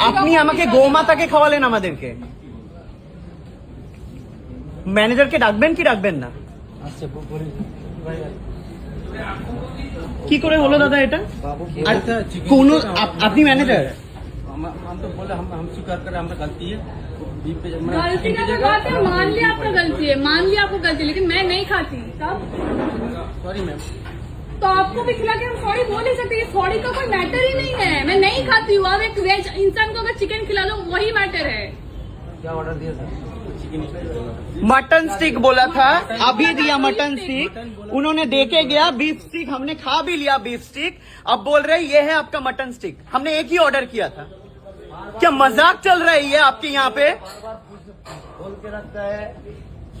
আপনি রকম আমাকে বিষয়। গোমাতাকে খাওয়ালেন আমাদেরকে ম্যানেজারকে ডাকবেন কি ডাকবেন না আচ্ছা বলি ভাই কি করে হলো দাদা এটা बाबू আর बोलता है, चिकन কোনো चिकन আপ- আপনি ম্যানেজার हम हम तो बोले हम हम स्वीकार करें हमारा गलती है बीफ पे जब मैं गलती चिकन का की तो जगह बात है मान लिया आपका गलती है मान लिया आपको गलती है, लेकिन मैं नहीं खाती तब सॉरी मैम तो आपको भी खिला के हम सॉरी बोल ही सकते हैं सॉरी का कोई मैटर ही नहीं है। मैं नहीं खाती हूँ। अब एक वेज इंसान को अगर चिकन खिला लो वही मैटर है। क्या ऑर्डर दिया था। मटन स्टिक बोला था। अभी दिया मटन स्टिक उन्होंने देखे गया बीफ स्टिक हमने खा भी लिया बीफ स्टिक अब बोल रहे ये है आपका मटन स्टिक हमने एक ही ऑर्डर किया था। क्या मज़ाक चल रही है आपके यहाँ पे? बोल के रखता है।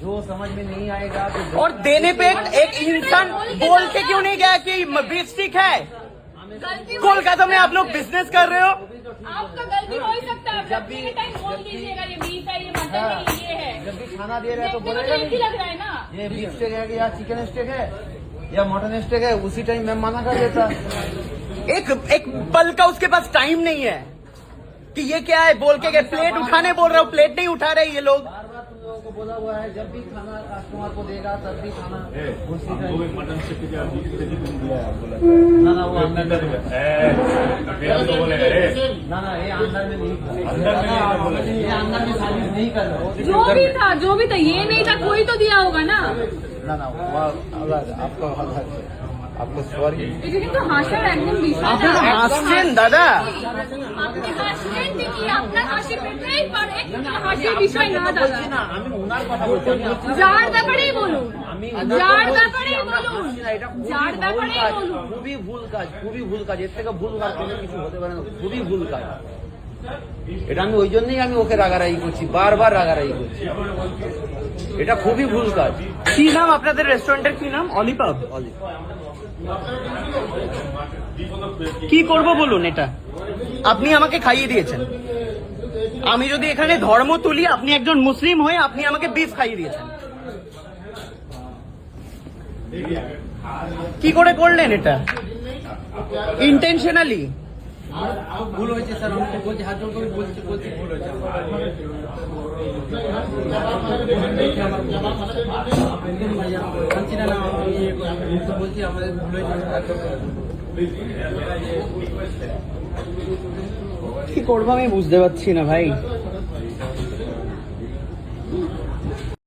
जो समझ में नहीं आएगा तो और देने पे एक, एक इंसान बोल के क्यों नहीं गया कि बीफ स्टिक है? कोलकाता में आप लोग बिज़नेस कर रहे हो? आपका गलती हो ही सकता है जब भी टाइम बोल दीजिएगा ये बीफ है ये मटन है ये है। जब भी खाना दे रहा है तो बोलेगा तो एक ही नहीं। लग रहा है ना। ये बीफ स्टेक है या चिकन स्टेक है या मटन स्टेक है उसी टाइम मैं मना कर देता। एक एक पल का उसके पास टाइम नहीं है। कि ये क्या है? बोल के गए प्लेट उठाने बोल रहा हूँ प्लेट नहीं उठा रहे ये लोग। बार बार तुम लोगों को बोला हुआ है जब भी खाना कस्टमर को देगा तब भी खाना उसी टाइम ना ना वो अंदर ना ना ये अंदर में नहीं ये अंदर में सर्विस नहीं कर रहा जो भी था जो भी था ये नहीं था कोई तो दिया होगा ना। ना ना आपका আপনি সরি কিন্তু হাসার একদম বিষয় আপনি হাসছেন দাদা আপনি হাসছেন ঠিকই আপনার হাসি পেটেই পারে কিন্তু হাসির বিষয় না দাদা না আমি ওনার কথা বলছি যার ব্যাপারেই বলুন আমি যার ব্যাপারেই বলুন যার ব্যাপারেই বলুন খুবই ভুল কাজ খুবই ভুল কাজ এর থেকে ভুল কাজ কোনো কিছু হতে পারে না খুবই ভুল কাজ এটা আমি ওই জন্যই আমি ওকে রাগারাগি করছি বারবার রাগারাগি করছি এটা খুবই ভুল কাজ। কি নাম আপনাদের রেস্টুরেন্টের কি নাম? অলিপাব অলি কি করব বলুন এটা? আপনি আমাকে খাইয়ে দিয়েছেন। আমি যদি এখানে ধর্ম তুলি, আপনি একজন মুসলিম হয়ে আপনি আমাকে বিফ খাইয়ে দিয়েছেন। কি করে করলেন এটা? ইন্টেনশনালি ভুল হয়েছে স্যার আমি তো বলছি, হাত জোর বলছি বলছি, ভুল হয়েছে তো বলছি আমাদের ভুল হয়েছে। কি করব আমি বুঝতে পারছি না, ভাই